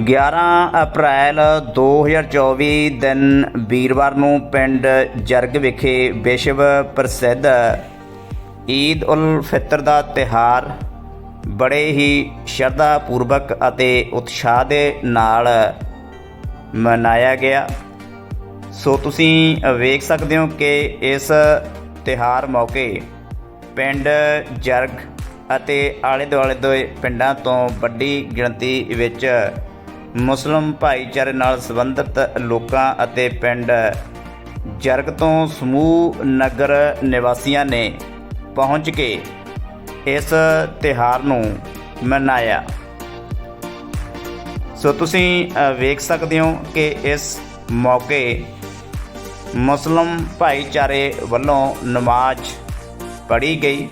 11 ਅਪ੍ਰੈਲ 2024 ਦਿਨ ਵੀਰਵਾਰ ਨੂੰ ਪਿੰਡ ਜਰਗ ਵਿਖੇ ਵਿਸ਼ਵ ਪ੍ਰਸਿੱਧ ਈਦ ਉਲ ਫਿਤਰ ਦਾ ਤਿਹਾਰ ਬੜੇ ਹੀ ਸ਼ਰਧਾ ਪੂਰਵਕ ਅਤੇ ਉਤਸ਼ਾਹ ਦੇ ਨਾਲ ਮਨਾਇਆ ਗਿਆ। ਸੋ ਤੁਸੀਂ ਵੇਖ ਸਕਦੇ ਹੋ ਕਿ ਇਸ ਤਿਹਾਰ ਮੌਕੇ ਪਿੰਡ ਜਰਗ ਅਤੇ ਆਲੇ ਦੁਆਲੇ ਦੇ ਪਿੰਡਾਂ ਤੋਂ ਵੱਡੀ ਗਿਣਤੀ ਵਿੱਚ ਮੁਸਲਮ ਭਾਈਚਾਰੇ ਨਾਲ ਸੰਬੰਧਿਤ ਲੋਕਾਂ ਅਤੇ ਪਿੰਡ ਜਰਗ ਤੋਂ ਸਮੂਹ ਨਗਰ ਨਿਵਾਸੀਆਂ ਨੇ ਪਹੁੰਚ ਕੇ ਇਸ ਤਿਹਾਰ ਨੂੰ ਮਨਾਇਆ। ਸੋ ਤੁਸੀਂ ਵੇਖ ਸਕਦੇ ਹੋ ਕਿ ਇਸ ਮੌਕੇ ਮੁਸਲਮ ਭਾਈਚਾਰੇ ਵੱਲੋਂ ਨਮਾਜ਼ ਪੜ੍ਹੀ ਗਈ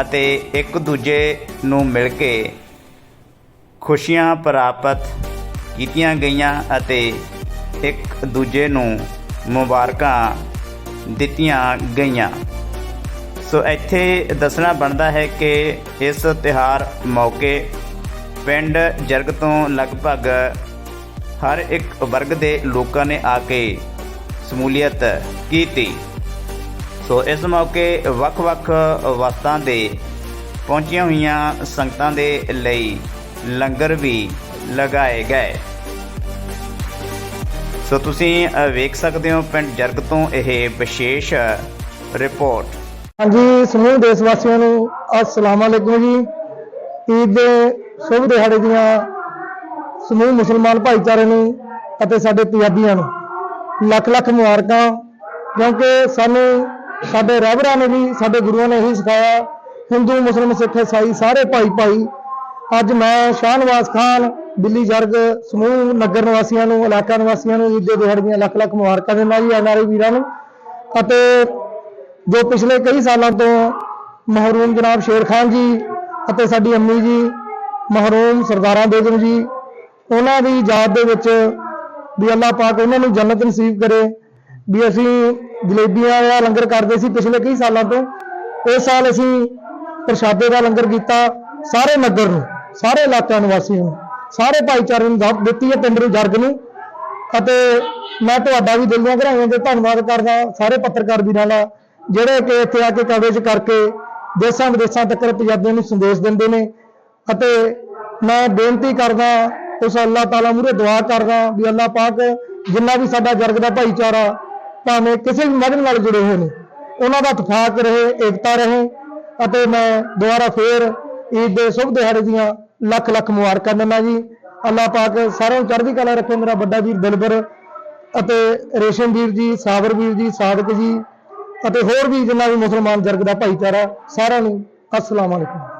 ਅਤੇ ਇੱਕ ਦੂਜੇ ਨੂੰ ਮਿਲ ਕੇ ਖੁਸ਼ੀਆਂ ਪ੍ਰਾਪਤ ਕੀਤੀਆਂ ਗਈਆਂ ਅਤੇ ਇੱਕ ਦੂਜੇ ਨੂੰ ਮੁਬਾਰਕਾਂ ਦਿੱਤੀਆਂ ਗਈਆਂ। ਸੋ ਇੱਥੇ ਦੱਸਣਾ ਬਣਦਾ ਹੈ ਕਿ ਇਸ ਤਿਹਾਰ ਮੌਕੇ ਪਿੰਡ ਜਰਗ ਤੋਂ ਲਗਭਗ ਹਰ ਇੱਕ ਵਰਗ ਦੇ ਲੋਕਾਂ ਨੇ ਆ ਕੇ ਸਮੂਲੀਅਤ ਕੀਤੀ। ਸੋ ਇਸ ਮੌਕੇ ਵੱਖ-ਵੱਖ ਵਸਤਾਂ ਦੇ ਪਹੁੰਚੀਆਂ ਹੋਈਆਂ ਸੰਗਤਾਂ ਦੇ ਲਈ ਲੰਗਰ ਵੀ ਲਗਾਏ ਗਏ। ਸੋ ਤੁਸੀਂ ਵੇਖ ਸਕਦੇ ਹੋ ਪਿੰਡ ਜਰਗ ਤੋਂ ਇਹ ਵਿਸ਼ੇਸ਼ ਰਿਪੋਰਟ। ਹਾਂਜੀ, ਸਮੂਹ ਦੇਸ਼ ਵਾਸੀਆਂ ਨੂੰ ਅਸਲਾਮ ਅਲੈਕੁਮ ਜੀ। ਈਦ ਦੇ ਸ਼ੁਭ ਦਿਹਾੜੇ ਦੀਆਂ ਸਮੂਹ ਮੁਸਲਮਾਨ ਭਾਈਚਾਰੇ ਨੂੰ ਅਤੇ ਸਾਡੇ ਪੰਜਾਬੀਆਂ ਨੂੰ ਲੱਖ ਲੱਖ ਮੁਬਾਰਕਾਂ, ਕਿਉਂਕਿ ਸਾਨੂੰ ਸਾਡੇ ਰਹਿਬਰਾਂ ਨੇ ਵੀ, ਸਾਡੇ ਗੁਰੂਆਂ ਨੇ ਇਹੀ ਸਿਖਾਇਆ, ਹਿੰਦੂ ਮੁਸਲਮ ਸਿੱਖ ਇਸਾਈ ਸਾਰੇ ਭਾਈ ਭਾਈ ਅੱਜ ਮੈਂ ਸ਼ਾਹਨਵਾਜ਼ ਖਾਨ ਦਿੱਲੀ ਜਰਗ ਸਮੂਹ ਨਗਰ ਨਿਵਾਸੀਆਂ ਨੂੰ, ਇਲਾਕਾ ਨਿਵਾਸੀਆਂ ਨੂੰ ਈਦ ਦਿਹਾੜ ਦੀਆਂ ਲੱਖ ਲੱਖ ਮੁਬਾਰਕਾਂ ਦਿੰਦਾ ਜੀ ਐਨਆਰਆਈ ਵੀਰਾਂ ਨੂੰ। ਅਤੇ ਜੋ ਪਿਛਲੇ ਕਈ ਸਾਲਾਂ ਤੋਂ ਮਹਰੂਮ ਜਨਾਬ ਸ਼ੇਰ ਖਾਨ ਜੀ ਅਤੇ ਸਾਡੀ ਅੰਮੀ ਜੀ ਮਹਰੂਮ ਸਰਦਾਰਾਂ ਬੇਗਮ ਜੀ, ਉਹਨਾਂ ਦੀ ਯਾਦ ਦੇ ਵਿੱਚ ਵੀ ਅੱਲਾਹ ਪਾਕ ਉਹਨਾਂ ਨੂੰ ਜੰਨਤ ਨਸੀਬ ਕਰੇ ਵੀ ਅਸੀਂ ਜਲੇਬੀਆਂ ਦਾ ਲੰਗਰ ਕਰਦੇ ਸੀ ਪਿਛਲੇ ਕਈ ਸਾਲਾਂ ਤੋਂ। ਇਸ ਸਾਲ ਅਸੀਂ ਪ੍ਰਸ਼ਾਦੇ ਦਾ ਲੰਗਰ ਕੀਤਾ ਸਾਰੇ ਨਗਰ ਨੂੰ, ਸਾਰੇ ਇਲਾਕਿਆਂ ਨਿਵਾਸੀਆਂ ਨੂੰ। ਸਾਰੇ ਭਾਈਚਾਰੇ ਨੂੰ ਦਾਵਤ ਦਿੱਤੀ ਹੈ ਪਿੰਡ ਨੂੰ ਜਰਗ ਨੂੰ। ਅਤੇ ਮੈਂ ਤੁਹਾਡਾ ਵੀ ਦਿਲ ਦੀਆਂ ਗਹਿਰਾਈਆਂ ਤੇ ਧੰਨਵਾਦ ਕਰਦਾ, ਸਾਰੇ ਪੱਤਰਕਾਰ ਵੀਰਾਂ ਦਾ, ਜਿਹੜੇ ਕਿ ਇੱਥੇ ਆ ਕੇ ਕਵਰੇਜ ਕਰਕੇ ਦੇਸ਼ਾਂ ਵਿਦੇਸ਼ਾਂ ਤੱਕ ਪੰਜਾਬੀਆਂ ਨੂੰ ਸੰਦੇਸ਼ ਦਿੰਦੇ ਨੇ। ਅਤੇ ਮੈਂ ਬੇਨਤੀ ਕਰਦਾ, ਉਸ ਅੱਲਾਹ ਤਾਲਾ ਮੂਹਰੇ ਦੁਆ ਕਰਦਾ ਵੀ ਅੱਲਾਹ ਪਾਕ ਜਿੰਨਾ ਵੀ ਸਾਡਾ ਜਰਗ ਦਾ ਭਾਈਚਾਰਾ ਭਾਵੇਂ ਕਿਸੇ ਵੀ ਮਜ਼ਹਬ ਨਾਲ ਜੁੜੇ ਹੋਏ ਨੇ, ਉਹਨਾਂ ਦਾ ਇਤਫਾਕ ਰਹੇ, ਏਕਤਾ ਰਹੇ। ਅਤੇ ਮੈਂ ਦੁਬਾਰਾ ਫੇਰ ਈਦ ਦੇ ਸ਼ੁਭ ਦਿਹਾੜੇ ਦੀਆਂ ਲੱਖ ਲੱਖ ਮੁਬਾਰਕਾਂ ਦਿੰਦਾ ਜੀ। ਅੱਲਾਹ ਪਾਕ ਸਾਰਿਆਂ ਨੂੰ ਚੜ੍ਹਦੀ ਕਲਾ ਰੱਖੇ ਮੇਰਾ ਵੱਡਾ ਵੀਰ ਦਿਲਬਰ ਅਤੇ ਰੇਸ਼ਮ ਵੀਰ ਜੀ, ਸਾਬਰ ਵੀਰ ਜੀ, ਸਾਦਕ ਜੀ ਅਤੇ ਹੋਰ ਵੀ ਜਿੰਨਾ ਵੀ ਮੁਸਲਮਾਨ ਜਰਗ ਦਾ ਭਾਈਚਾਰਾ ਸਾਰਿਆਂ ਨੂੰ ਅਸਲਾਮ ਅਲੈਕੁਮ।